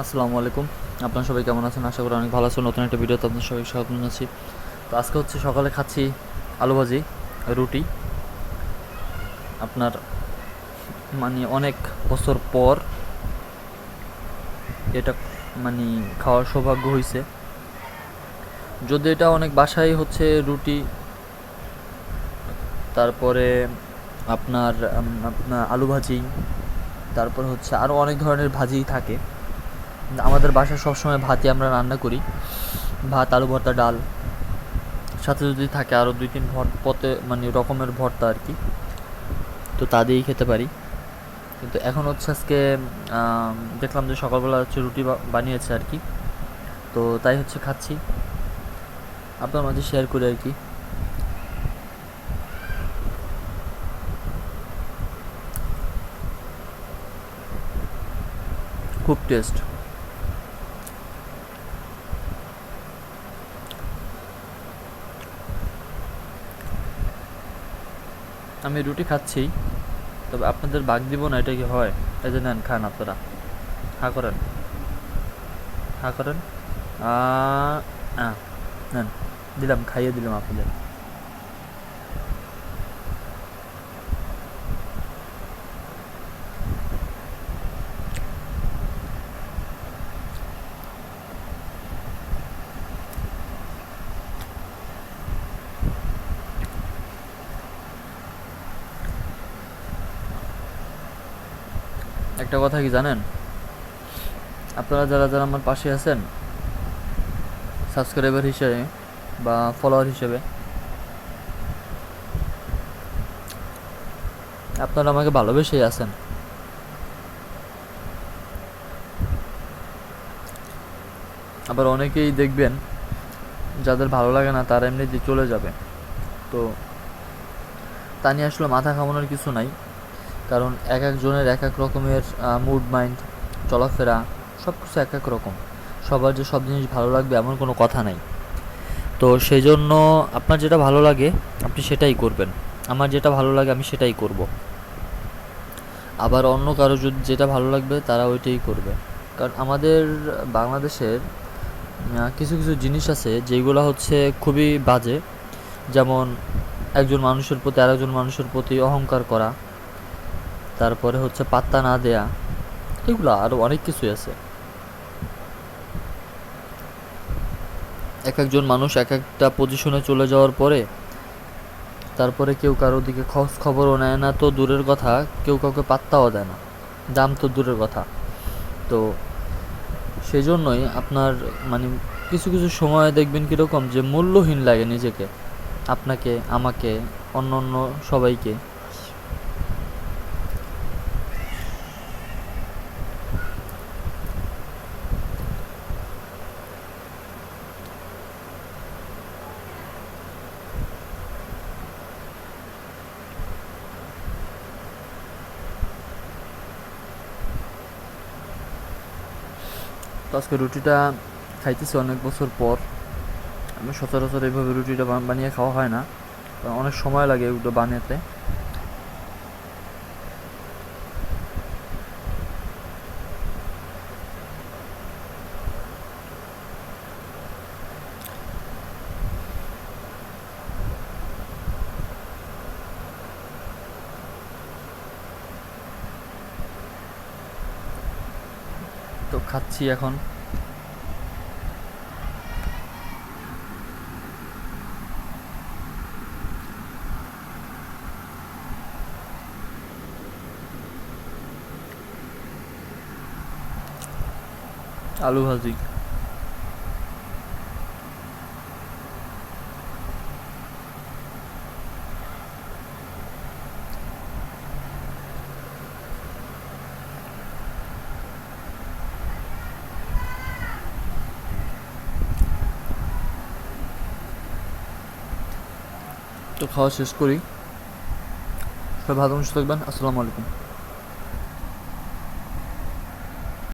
আসসালামু আলাইকুম। আপনার সবাই কেমন আছেন? আশা করি অনেক ভালো আছেন। নতুন একটা ভিডিওতে আপনার সবাই স্বাগত জানাচ্ছি। তো আজকে হচ্ছে সকালে খাচ্ছি আলু ভাজি, রুটি। আপনার মানে অনেক বছর পর এটা মানে খাওয়ার সৌভাগ্য হয়েছে যদি এটা অনেক বাসায় হচ্ছে রুটি, তারপরে আপনার আপনার আলু ভাজি, তারপর হচ্ছে আরও অনেক ধরনের ভাজি থাকে। আমাদের বাসায় সবসময় ভাতই আমরা রান্না করি। ভাত, আলু ভর্তা, ডাল। সাথে যদি থাকে আরও দুই তিন ভর পথে মানে রকমের ভর্তা আর কি। তো তা দিয়েই খেতে পারি। কিন্তু এখন হচ্ছে আজকে দেখলাম যে সকালবেলা হচ্ছে রুটি বানিয়েছে আর কি। তো তাই হচ্ছে খাচ্ছি। আপনার মাঝে শেয়ার করি আর কি। খুব টেস্ট আমি রুটি খাচ্ছি, তবে আপনাদের বাঘ দিব না, এটা কি হয়? এই যে নেন, খান আপনারা। হা করেন। হা করেন। নেন, দিলাম, খাইয়ে দিলাম আপনাদের। একটা কথা কি জানেন? আপনারা যারা যারা আমার পাশে আছেন সাবস্ক্রাইবার হিসেবে বা ফলোয়ার হিসেবে, আপনারা আমাকে ভালোবেসেই আছেন। আবার অনেকেই দেখবেন, যাদের ভালো লাগে না, তারা এমনিতে চলে যাবে। তো, তা নিয়ে আসলে মাথা ঘামানোর কিছু নাই। কারণ এক একজনের এক এক রকমের মুড মাইন্ড চলাফেরা সব কিছু এক এক রকম। সবার যে সব জিনিস ভালো লাগবে এমন কোনো কথা নাই। তো সেই জন্য আপনার যেটা ভালো লাগে, আপনি সেটাই করবেন। আমার যেটা ভালো লাগে আমি সেটাই করব। আবার অন্য কারও যদি, যেটা ভালো লাগবে তারা ওইটাই করবে। কারণ আমাদের বাংলাদেশের কিছু কিছু জিনিস আছে যেগুলো হচ্ছে খুবই বাজে। যেমন একজন মানুষের প্রতি আরেকজন মানুষের প্রতি অহংকার করা। তারপরে হচ্ছে পাত্তা না দেয়া, এগুলো আরও অনেক কিছুই আছে। এক একজন মানুষ এক একটা পজিশনে চলে যাওয়ার পরে, তারপরে কেউ কারও দিকে খোঁজ খবরও নেয় না। তো দূরের কথা, কেউ কাউকে পাত্তাও দেয় না। দাম তো দূরের কথা। তো সেই জন্যই আপনার মানে কিছু কিছু সময় দেখবেন কীরকম যে মূল্যহীন লাগে নিজেকে, আপনাকে, আমাকে অন্য অন্য সবাইকে। তো আজকে রুটিটা খাইতেছি অনেক বছর পর। আমি সচরাচর এইভাবে রুটিটা বানিয়ে খাওয়া হয় না। অনেক সময় লাগে এগুলো বানাতে তো খাচ্ছি এখন। আলু ভাজি। তো খাওয়া শেষ করি। সবাই ভালো থাকবেন। আসসালামু আলাইকুম।